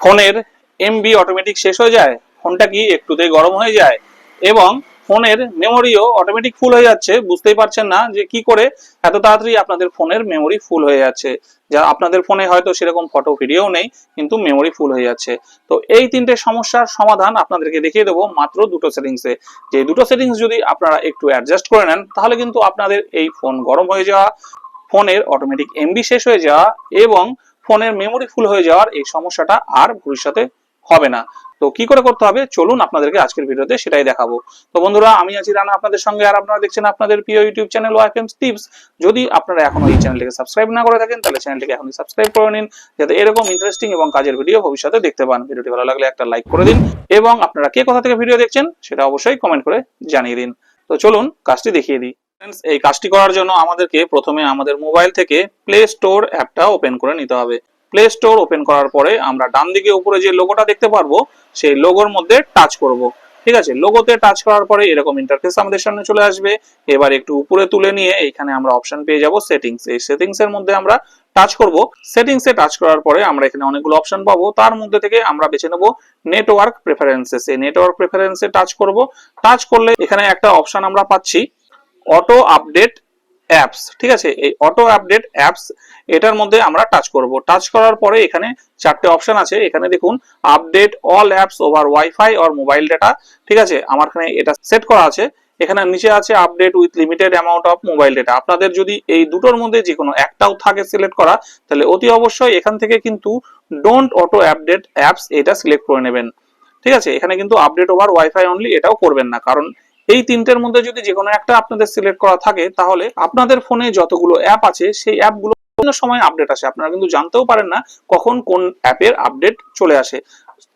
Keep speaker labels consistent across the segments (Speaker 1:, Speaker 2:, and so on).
Speaker 1: ফোনের MB automatic শেষ হয়ে যায়, ফোনটা কি একটুতেই গরম হয়ে যায়? এবং ফোনের মেমোরিও অটোমেটিক ফুল হয়ে যাচ্ছে, বুঝতেই পারছেন না যে কি করে এত তাড়াতাড়ি আপনাদের ফোনের মেমোরি ফুল হয়ে যাচ্ছে। যা আপনাদের ফোনে হয়তো সেরকম ফটো ভিডিও নেই, কিন্তু মেমোরি ফুল হয়ে যাচ্ছে। তো এই তিনটে সমস্যার সমাধান আপনাদেরকে দেখিয়ে দেবো মাত্র দুটো সেটিংসে যে দুটো সেটিংস যদি আপনারা একটু অ্যাডজাস্ট করে নেন, তাহলে কিন্তু আপনাদের এই ফোন গরম হয়ে যাওয়া, ফোনের অটোমেটিক এমবি শেষ হয়ে যাওয়া এবং ফোনের মেমোরি ফুল হয়ে যাওয়ার এই সমস্যাটা আর ভবিষ্যতে হবে না। তো কি করে করতে হবে? চলুন আপনাদেরকে আজকের ভিডিওতে সেটাই দেখাবো। তো বন্ধুরা, আমি আছি রানা, আপনাদের সঙ্গে, আর আপনারা দেখছেন আপনাদের প্রিয় ইউটিউব চ্যানেল ওয়াইফএম টিপস যদি আপনারা এখনও এই চ্যানেলটিকে সাবস্ক্রাইব না করে থাকেন, তাহলে চ্যানেলটিকে এখনই সাবস্ক্রাইব করে নিন, যাতে এরকম ইন্টারেস্টিং এবং কাজের ভিডিও ভবিষ্যতে দেখতে পান। ভিডিওটি ভালো লাগলে একটা লাইক করে দিন, এবং আপনারা কে কোথা থেকে ভিডিও দেখছেন, সেটা অবশ্যই কমেন্ট করে জানিয়ে দিন। তো চলুন, কাজটি দেখিয়ে দিই। এই কাজটি করার জন্য আমাদেরকে প্রথমে আমাদের মোবাইল থেকে প্লে স্টোর অ্যাপটা ওপেন করে নিতে হবে। প্লে স্টোর ওপেন করার পরে আমরা ডান দিকে উপরে যে লোগোটা দেখতে পারব, সেই লোগোর মধ্যে টাচ করব। ঠিক আছে? লোগোতে টাচ করার পরে এরকম ইন্টারফেস আমাদের সামনে চলে আসবে। এবার একটু উপরে তুলে নিয়ে এখানে আমরা অপশন পেয়ে যাব সেটিংস এই সেটিংস এর মধ্যে আমরা টাচ করব। সেটিংস এ টাচ করার পরে আমরা এখানে অনেকগুলো অপশন পাবো। তার মধ্যে থেকে আমরা বেছে নেব নেটওয়ার্ক প্রেফারেন্সেস এই নেটওয়ার্ক প্রেফারেন্সে টাচ করব। টাচ করলে এখানে একটা অপশন আমরা পাচ্ছি। অটো আপডেট অ্যাপস ঠিক আছে? এই অটো আপডেট অ্যাপস এটার মধ্যে আমরা টাচ করব। টাচ করার পরে এখানে চারটে অপশন আছে। এখানে দেখুন update all apps over wifi or mobile data ঠিক আছে? আমার এখানে এটা সেট করা আছে। এখানে নিচে আছে update with limited amount of mobile data আপনাদের যদি এই দুটোর মধ্যে যে কোনো একটাও থাকে সিলেক্ট করা, তাহলে অতি অবশ্যই এখান থেকে কিন্তু ডোন্ট অটো আপডেট অ্যাপস এটা সিলেক্ট করে নেবেন। ঠিক আছে? এখানে কিন্তু আপডেট ওভার ওয়াইফাই অনলি এটাও করবেন না। কারণ এই তিনটের মধ্যে যদি যে কোনো একটা আপনাদের সিলেক্ট করা থাকে, তাহলে আপনাদের ফোনে যতগুলো অ্যাপ আছে, সেই অ্যাপগুলো বিভিন্ন সময় আপডেট আসে। আপনারা কিন্তু জানতেও পারেন না কখন কোন অ্যাপের আপডেট চলে আসে।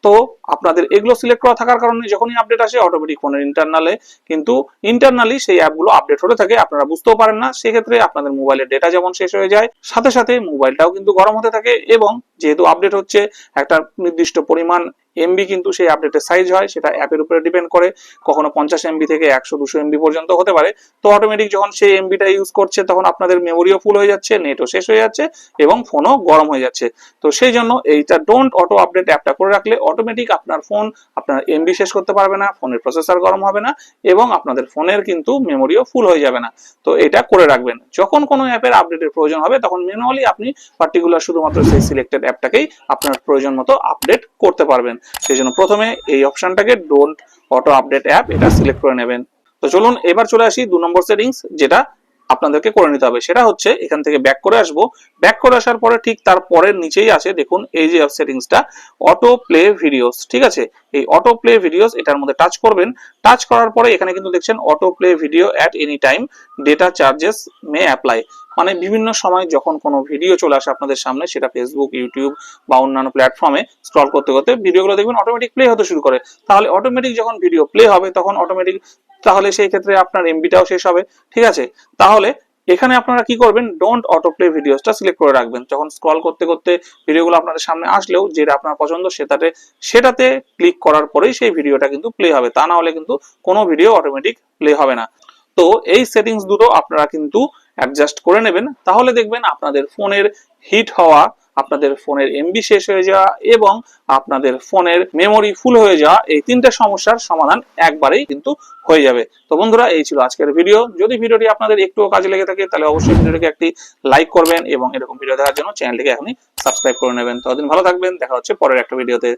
Speaker 1: তো আপনাদের এগুলো সিলেক্ট করা থাকার কারণে যখনই আপডেট আসে অটোমেটিক ফোনের ইন্টারনালে কিন্তু ইন্টারনালি সেই অ্যাপগুলো আপডেট হতে থাকে। আপনারা বুঝতেও পারেন না, সেক্ষেত্রে আপনাদের মোবাইলের ডেটা যেমন শেষ হয়ে যায়, সাথে সাথে মোবাইলটাও কিন্তু গরম হতে থাকে এবং যেহেতু আপডেট হচ্ছে, একটা নির্দিষ্ট পরিমাণ এমবি কিন্তু সেই আপডেটের সাইজ হয়, সেটা অ্যাপের উপরে ডিপেন্ড করে। কখনো পঞ্চাশ এমবি থেকে একশো, দুশো এমবি পর্যন্ত হতে পারে। তো অটোমেটিক যখন সেই এমবিটা ইউজ করছে, তখন আপনাদের মেমোরিও ফুল হয়ে যাচ্ছে নেটও শেষ হয়ে যাচ্ছে, এবং ফোনও গরম হয়ে যাচ্ছে। তো সেই জন্য এইটা ডোন্ট অটো আপডেট অ্যাপটা করে রাখলে অটোমেটিক আপনার ফোন আপনার এমবি শেষ করতে পারবে না, ফোনের প্রসেসর গরম হবে না এবং আপনাদের ফোনের কিন্তু মেমোরিও ফুল হয়ে যাবে না। তো এটা করে রাখবেন। যখন কোনো অ্যাপের আপডেটের প্রয়োজন হবে, তখন ম্যানুয়ালি আপনি পার্টিকুলার শুধুমাত্র সেই সিলেক্টেড অ্যাপটাকেই আপনার প্রয়োজন মতো আপডেট করতে পারবেন। সেই জন্য প্রথমে এই অপশনটাকে ডোন্ট অটো আপডেট অ্যাপ এটা সিলেক্ট করে নেবেন। তো চলুন, এবার চলে আসি দু নম্বর সেটিংস যেটা আপনাদেরকে করে নিতে হবে। সেটা হচ্ছে এখান থেকে ব্যাক করে আসব। ব্যাক করে আসার পরে ঠিক তার পরের নিচেই আছে দেখুন এই যে সেটিংসটা অটো প্লে ভিডিওস ঠিক আছে? এই অটো প্লে ভিডিওস এটার মধ্যে টাচ করবেন। টাচ করার পরে এখানে কিন্তু দেখছেন auto play video at any time data charges may apply মানে বিভিন্ন সময় যখন কোনো ভিডিও চলে আসে আপনাদের সামনে, সেটা ফেসবুক ইউটিউব বা অন্যান্য প্ল্যাটফর্মে স্ক্রল করতে করতে ভিডিওগুলো দেখবেন অটোমেটিক প্লে হতে শুরু করে। তাহলে অটোমেটিক যখন ভিডিও প্লে হবে, তখন অটোমেটিক তাহলে সেই ক্ষেত্রে আপনার এমবিটাও শেষ হবে, ঠিক আছে? তাহলে এখানে আপনারা কি করবেন ডোন্ট অটো প্লে ভিডিওসটা সিলেক্ট করে রাখবেন। যখন স্ক্রল করতে করতে ভিডিওগুলো আপনাদের সামনে আসলেও যেটা আপনার পছন্দ সেটাতে সেটাতে ক্লিক করার পরেই সেই ভিডিওটা কিন্তু প্লে হবে। তা না হলে কিন্তু কোনো ভিডিও অটোমেটিক প্লে হবে না। তো এই সেটিংস দুটো আপনারা কিন্তু অ্যাডজাস্ট করে নেবেন, তাহলে দেখবেন আপনাদের ফোনের হিট হওয়া, আপনাদের ফোনের এমবি শেষ হয়ে যাওয়া এবং আপনাদের ফোনের মেমোরি ফুল হয়ে যাওয়া এই তিনটে সমস্যার সমাধান একবারেই কিন্তু হয়ে যাবে। তো বন্ধুরা, এই ছিল আজকের ভিডিও যদি ভিডিওটি আপনাদের একটুও কাজে লেগে থাকে, তাহলে অবশ্যই ভিডিওটিকে একটি লাইক করবেন এবং এরকম ভিডিও দেখার জন্য চ্যানেলটিকে এখনই সাবস্ক্রাইব করে নেবেন। ততদিন ভালো থাকবেন, দেখা হচ্ছে পরের একটা ভিডিওতে